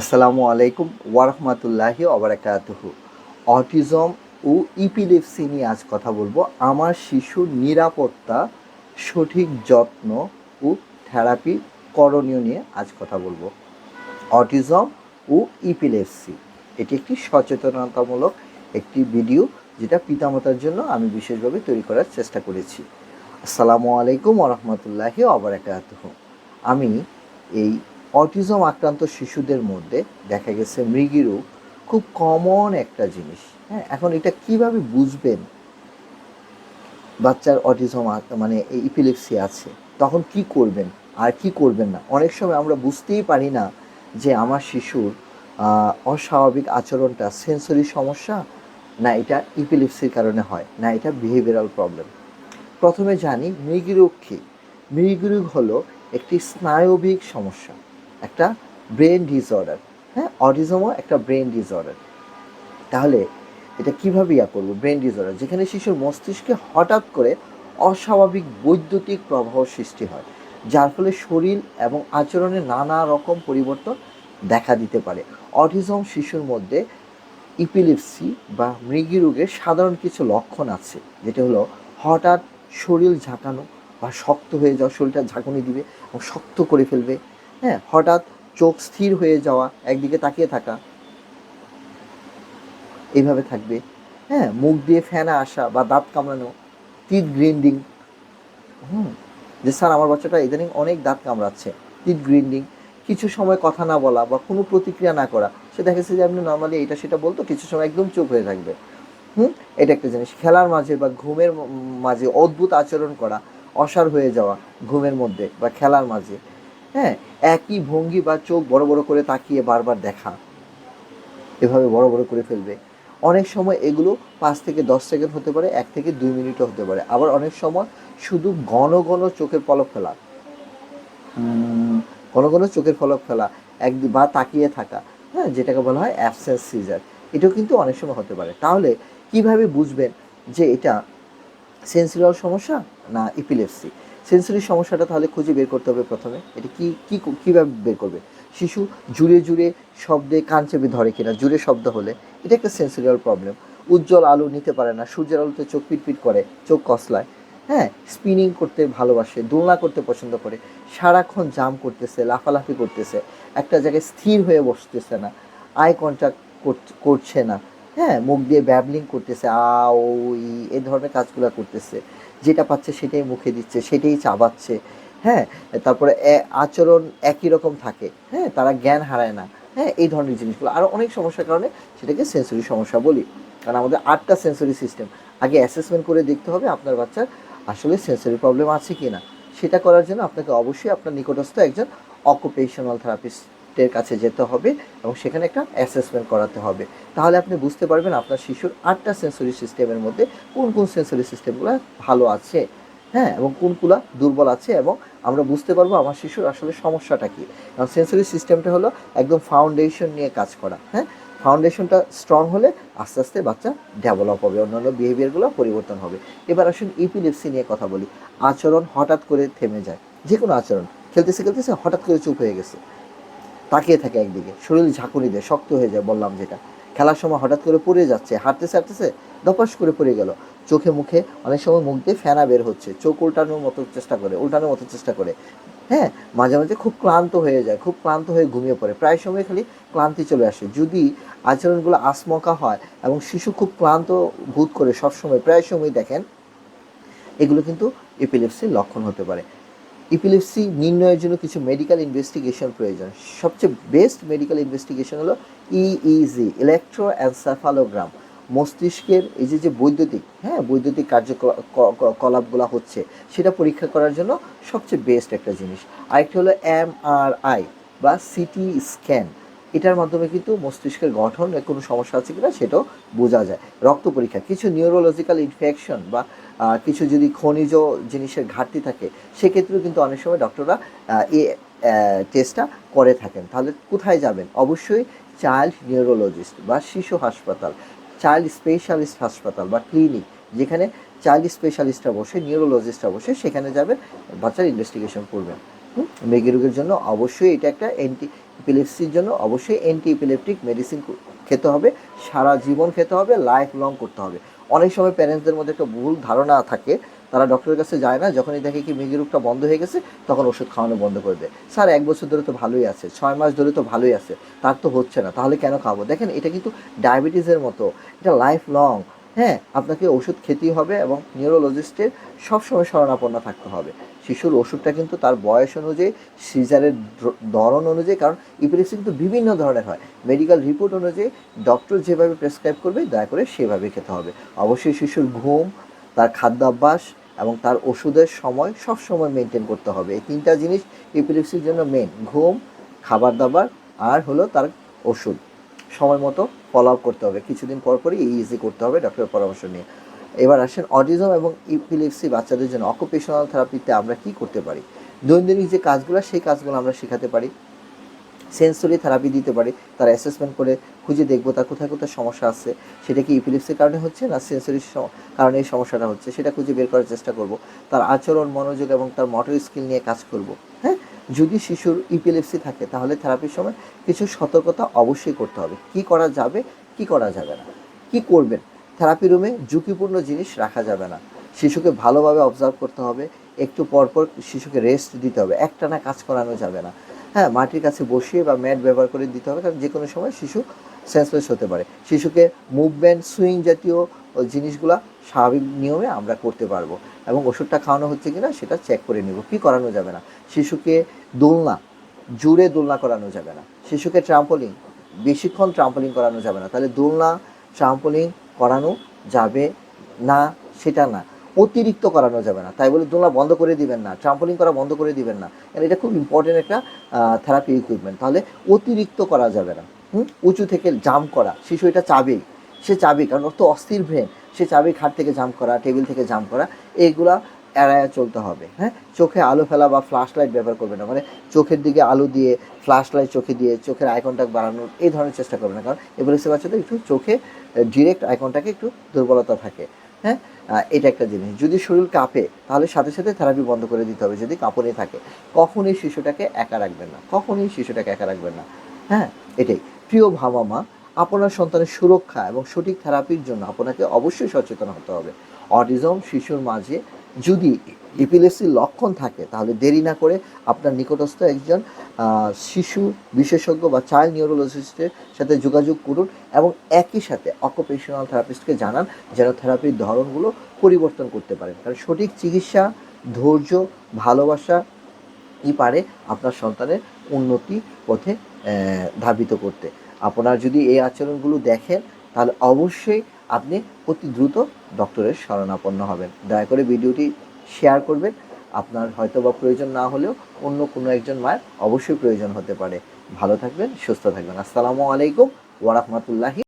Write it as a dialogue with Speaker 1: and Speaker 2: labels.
Speaker 1: আসসালামু আলাইকুম ওয়ারহমাতুল্লাহি অবরাকাতুহু অটিজম ও ইপিলেপসি নিয়ে আজ কথা বলব। আমার শিশুর নিরাপত্তা, সঠিক যত্ন ও থেরাপি করণীয় নিয়ে আজ কথা বলব। অটিজম ও ইপিলেপসি, এটি একটি সচেতনতামূলক একটি ভিডিও যেটা পিতামাতার জন্য আমি বিশেষভাবে তৈরি করার চেষ্টা করেছি। আসসালামু আলাইকুম ওরহমতুল্লাহি অবরাকাতুহু আমি এই অটিজম আক্রান্ত শিশুদের মধ্যে দেখা গেছে মৃগী রোগ খুব কমন একটা জিনিস। হ্যাঁ এখন এটা কীভাবে বুঝবেন বাচ্চার অটিজম মানে ইপিলেপসি আছে? তখন কি করবেন? আর কি করবেন না? অনেক সময় আমরা বুঝতেই পারি না যে আমার শিশুর অস্বাভাবিক আচরণটা সেন্সরি সমস্যা না এটা ইপিলেপসির কারণে হয়, না এটা বিহেভিয়ারাল প্রবলেম প্রথমে জানি মৃগীরোগ কী? মৃগীরোগ হলো একটি স্নায়বিক সমস্যা। একটা ব্রেন ডিসঅর্ডার হ্যাঁ? অটিজমও একটা ব্রেন ডিসঅর্ডার তাহলে এটা কীভাবে ইয়া করব? ব্রেন ডিসঅর্ডার যেখানে শিশুর মস্তিষ্কে হঠাৎ করে অস্বাভাবিক বৈদ্যুতিক প্রবাহ সৃষ্টি হয়, যার ফলে শরীর এবং আচরণে নানা রকম পরিবর্তন দেখা দিতে পারে। অটিজম শিশুর মধ্যে ইপিলিপসি বা মৃগী রোগের সাধারণ কিছু লক্ষণ আছে, যেটা হলো হঠাৎ শরীর ঝাঁকানো বা শক্ত হয়ে যাওয়া, শরীরটা ঝাঁকুনি দিবে এবং শক্ত করে ফেলবে হ্যাঁ হঠাৎ চোখ স্থির হয়ে যাওয়া, একদিকে তাকিয়ে থাকা। এইভাবে থাকবে। হ্যাঁ মুখ দিয়ে ফেনা আসা বা দাঁত কামড়ানো টিথ গ্রিন্ডিং হুম, যে স্যার, আমার বাচ্চাটা ইদানিং অনেক দাঁত কামড়াচ্ছে টিথ গ্রিন্ডিং কিছু সময় কথা না বলা বা কোনো প্রতিক্রিয়া না করা, সে দেখেছে যে আপনি নর্মালি এটা সেটা বলতো, কিছু সময় একদম চুপ হয়ে থাকবে। হুম, এটা একটা জিনিস। খেলার মাঝে বা ঘুমের মাঝে অদ্ভুত আচরণ করা অসার হয়ে যাওয়া ঘুমের মধ্যে বা খেলার মাঝে। হ্যাঁ একই ভঙ্গি বা চোখ বড় বড় করে তাকিয়ে বারবার দেখা। এভাবে বড় বড় করে ফেলবে। অনেক সময় এগুলো পাঁচ থেকে দশ সেকেন্ড হতে পারে, এক থেকে দুই মিনিটও হতে পারে। আবার অনেক সময় শুধু ঘন ঘন চোখের পলক ফেলা। ঘন ঘন চোখের পলক ফেলা, এক বা তাকিয়ে থাকা হ্যাঁ যেটাকে বলা হয় অ্যাবসেন্স সিজার এটাও কিন্তু অনেক সময় হতে পারে। তাহলে কীভাবে বুঝবেন যে এটা সেন্সরিয়াল সমস্যা না ইপিলেপসি সেন্সরি সমস্যাটা তাহলে খুঁজে বের করতে হবে প্রথমে। এটা কি কি, কীভাবে বের করবে? শিশু জুড়ে জুড়ে শব্দে কান চেপে ধরে কিনা, জুড়ে শব্দ হলে, এটা একটা সেন্সরিয়াল প্রবলেম উজ্জ্বল আলো নিতে পারে না, সূর্যের আলোতে চোখ পিটপিট করে, চোখ কসলায়। হ্যাঁ স্পিনিং করতে ভালোবাসে, দোলনা করতে পছন্দ করে, সারাক্ষণ জাম করতেছে, লাফালাফি করতেছে, একটা জায়গায় স্থির হয়ে বসতেছে না আই কন্ট্যাক্ট করছে না। হ্যাঁ মুখ দিয়ে ব্যাবলিং করতেছে, আ, ও, ই এ ধরনের কাজগুলো করতেছে। যেটা পাচ্ছে সেটাই মুখে দিচ্ছে, সেটাই চাবাচ্ছে। হ্যাঁ তারপরে আচরণ একই রকম থাকে। হ্যাঁ তারা জ্ঞান হারায় না। হ্যাঁ এই ধরনের জিনিসগুলো। আরও অনেক সমস্যার কারণে সেটাকে সেন্সরি সমস্যা বলি। কারণ আমাদের আটটা সেন্সরি সিস্টেম আগে অ্যাসেসমেন্ট করে দেখতে হবে আপনার বাচ্চার আসলে সেন্সরি প্রবলেম আছে কি না সেটা করার জন্য আপনাকে অবশ্যই আপনার নিকটস্থ একজন অকুপেশনাল থেরাপিস্টের কাছে যেতে হবে এবং সেখানে একটা অ্যাসেসমেন্ট করাতে হবে। তাহলে আপনি বুঝতে পারবেন আপনার শিশুর আটটা সেন্সরি সিস্টেমের মধ্যে কোন কোন সেন্সরি সিস্টেমগুলো ভালো আছে হ্যাঁ এবং কোনগুলো দুর্বল আছে এবং আমরা বুঝতে পারব আমার শিশুর আসলে সমস্যাটা কী। কারণ সেন্সরি সিস্টেমটা হলো একদম ফাউন্ডেশন নিয়ে কাজ করা হ্যাঁ ফাউন্ডেশনটা স্ট্রং হলে আস্তে আস্তে বাচ্চা ডেভেলপ হবে, অন্যান্য বিহেভিয়ারগুলো পরিবর্তন হবে। এবার আসুন ইপিলেপসি নিয়ে কথা বলি। আচরণ হঠাৎ করে থেমে যায় যে কোনো আচরণ, খেলতেছে খেলতেছে হঠাৎ করে চুপ হয়ে গেছে। তাকিয়ে থাকে একদিকে। শরীর ঝাঁকুনি দেয়, শক্ত হয়ে যায়, বললাম যেটা। খেলার সময় হঠাৎ করে পড়ে যাচ্ছে হাঁটতেছে হাঁটতেছে দপাস করে পড়ে গেল। চোখে মুখে অনেক সময় মুখ দিয়ে ফেনা বের হচ্ছে, চোখ উল্টানোর মতো চেষ্টা করে, উল্টানোর মতো চেষ্টা করে। হ্যাঁ মাঝে মাঝে খুব ক্লান্ত হয়ে যায়, খুব ক্লান্ত হয়ে ঘুমিয়ে পড়ে। প্রায় সময় খালি ক্লান্তি চলে আসে। যদি আচরণগুলো আসমকা হয় এবং শিশু খুব ক্লান্ত বোধ করে সবসময়, প্রায় সময় দেখেন, এগুলো কিন্তু এপিলেপসির লক্ষণ হতে পারে। ইপিলেপসি নির্ণয়ের জন্য কিছু মেডিকেল ইনভেস্টিগেশন প্রয়োজন। সবচেয়ে বেস্ট মেডিকেল ইনভেস্টিগেশন হলো ইইজি ইলেকট্রো অ্যানসাফালোগ্রাম মস্তিষ্কের এই যে যে বৈদ্যুতিক হ্যাঁ বৈদ্যুতিক কার্যকলাপগুলো হচ্ছে, সেটা পরীক্ষা করার জন্য সবচেয়ে বেস্ট একটা জিনিস। আরেকটি হলো এমআরআই বা সিটি স্ক্যান এটার মাধ্যমে কিন্তু মস্তিষ্কের গঠন কোনো সমস্যা আছে কিনা সেটাও বোঝা যায়। রক্ত পরীক্ষা, কিছু নিউরোলজিক্যাল ইনফেকশন বা কিছু যদি খনিজ জিনিসের ঘাটতি থাকে, সেক্ষেত্রেও কিন্তু অনেক সময় ডক্টররা এ টেস্টটা করে থাকেন। তাহলে কোথায় যাবেন? অবশ্যই চাইল্ড নিউরোলজিস্ট বা শিশু হাসপাতাল চাইল্ড স্পেশালিস্ট হাসপাতাল বা ক্লিনিক যেখানে চাইল্ড স্পেশালিস্টরা বসে নিউরোলজিস্টরা বসে, সেখানে যাবেন, বাচ্চার ইনভেস্টিগেশন করবেন? মৃগী রোগের জন্য অবশ্যই এটা একটা অ্যান্টি ইপিলেপসির জন্য অবশ্যই অ্যান্টি ইপিলেপটিক মেডিসিন খেতে হবে, সারা জীবন খেতে হবে লাইফ লং করতে হবে। অনেক সময় প্যারেন্টসদের মধ্যে একটা ভুল ধারণা থাকে, তারা ডক্টরের কাছে যায় না, যখনই দেখে কি মিগি রোগটা বন্ধ হয়ে গেছে, তখন ওষুধ খাওয়ানো বন্ধ করে দেয়। স্যার, এক বছর ধরে তো ভালোই আছে, ছয় মাস ধরে তো ভালোই আছে, তার তো হচ্ছে না, তাহলে কেন খাব? দেখেন, এটা কিন্তু ডায়াবেটিসের মতো, এটা লাইফ লং হ্যাঁ? আপনাকে ওষুধ খেতেই হবে এবং নিউরোলজিস্টের সবসময় শরণাপন্ন থাকতে হবে। শিশুর ওষুধটা কিন্তু তার বয়স অনুযায়ী, সিজারের ধরন অনুযায়ী, কারণ ইপিলেপসি কিন্তু বিভিন্ন ধরনের হয়। মেডিকেল রিপোর্ট অনুযায়ী ডক্টর যেভাবে প্রেসক্রাইব করবে, দয়া করে সেভাবে খেতে হবে। অবশ্যই শিশুর ঘুম, তার খাদ্যাভ্যাস এবং তার ওষুধের সময় সব সময় মেনটেন করতে হবে। এই তিনটা জিনিস ইপিলেপসির জন্য মেন ঘুম খাবার দাবার আর হলো তার ওষুধ। সময় মতো ফলো আপ করতে হবে। কিছুদিন পর পরই ইজি করতে হবে ডক্টরের পরামর্শ নিয়ে। এবার আসেন অটিজম এবং ইপিলেপসি বাচ্চাদের জন্য অকুপেশনাল থেরাপিতে আমরা কি করতে পারি? দৈনন্দিন যে কাজগুলো, সেই কাজগুলো আমরা শেখাতে পারি। সেন্সরি থেরাপি দিতে পারি, তার অ্যাসেসমেন্ট করে খুঁজে দেখব তার কোথায় কোথায় সমস্যা আছে, সেটা কি ইপিলিপসির কারণে হচ্ছে না সেন্সরি কারণে এই সমস্যাটা হচ্ছে, সেটা খুঁজে বের করার চেষ্টা করব। তার আচরণ, মনোযোগ এবং তার মোটর স্কিল নিয়ে কাজ করব হ্যাঁ? যদি শিশুর ইপিলেপসি থাকে, তাহলে থেরাপির সময় কিছু সতর্কতা অবশ্যই করতে হবে। কি করা যাবে, কি করা যাবে না, কি করবেন? থেরাপি রুমে ঝুঁকিপূর্ণ জিনিস রাখা যাবে না। শিশুকে ভালোভাবে অবজার্ভ করতে হবে, একটু পর পর শিশুকে রেস্ট দিতে হবে, একটানা কাজ করানো যাবে না। হ্যাঁ মাটির কাছে বসিয়ে বা ম্যাট ব্যবহার করে দিতে হবে, কারণ যে কোনো সময় শিশু সেন্সলেস হতে পারে। শিশুকে মুভমেন্ট সুইং জাতীয় জিনিসগুলা স্বাভাবিক নিয়মে আমরা করতে পারব এবং ওষুধটা খাওয়ানো হচ্ছে কিনা সেটা চেক করে নিব, কি করানো যাবে না। শিশুকে দোলনা, জুড়ে দোলনা করানো যাবে না। শিশুকে ট্রাম্পলিং বেশিক্ষণ ট্রাম্পলিং করানো যাবে না। তাহলে দোলনা ট্রাম্পলিং করানো যাবে না, সেটা না। অতিরিক্ত করানো যাবে না। তাই বলে দোলনা বন্ধ করে দিবেন না ট্রাম্পলিং করা বন্ধ করে দিবেন না। এটা খুব ইম্পর্টেন্ট একটা থেরাপি ইকুইপমেন্ট তাহলে অতিরিক্ত করা যাবে না। হুম? উঁচু থেকে জাম্প করা। শিশু এটা চাবেই। সে চাবে কারণ ওর তো অস্থির ব্রেন সে চাবে খাট থেকে জাম্প করা টেবিল থেকে জাম্প করা। এইগুলা এড়ায় চলতে হবে হ্যাঁ? চোখে আলো ফেলা বা ফ্ল্যাশ লাইট ব্যবহার করবে না। মানে চোখের দিকে আলো দিয়ে ফ্ল্যাশ লাইট চোখে দিয়ে চোখের আই কন্ট্যাক্ট বাড়ানোর এই ধরনের চেষ্টা করবে না। কারণ এভারেস্টের বাচ্চাদের একটু চোখে ডিরেক্ট আই কন্ট্যাক্টে একটু দুর্বলতা থাকে হ্যাঁ? এটা একটা জিনিস। যদি শরীর কাঁপে, তাহলে সাথে সাথে থেরাপি বন্ধ করে দিতে হবে যদি কাঁপুনি থাকে। কখনোই শিশুটাকে একা রাখবেন না, কখনোই শিশুটাকে একা রাখবেন না হ্যাঁ? এটাই। প্রিয় ভাবা মা, আপনার সন্তানের সুরক্ষা এবং সঠিক থেরাপির জন্য আপনাকে অবশ্যই সচেতন হতে হবে। অটিজম শিশুর মাঝে যদি ইপিলেসির লক্ষণ থাকে, তাহলে দেরি না করে আপনার নিকটস্থ একজন শিশু বিশেষজ্ঞ বা চাইল্ড নিউরোলজিস্টের সাথে যোগাযোগ করুন এবং একই সাথে অকুপেশনাল থেরাপিস্টকে জানান যেন থেরাপির ধরনগুলো পরিবর্তন করতে পারেন। কারণ সঠিক চিকিৎসা, ধৈর্য, ভালোবাসা ই পারে আপনার সন্তানের উন্নতি পথে ধাবিত করতে। আপনার যদি এই আচরণগুলো দেখেন, তাহলে অবশ্যই আপনি অতি দ্রুত ডক্টরের শরণাপন্ন হবেন। দয়া করে ভিডিওটি শেয়ার করবেন। আপনার হয়তো বা প্রয়োজন না হলেও অন্য কোনো একজন মায়ের অবশ্যই প্রয়োজন হতে পারে। ভালো থাকবেন, সুস্থ থাকবেন। আসসালামু আলাইকুম ওয়ারাহমাতুল্লাহি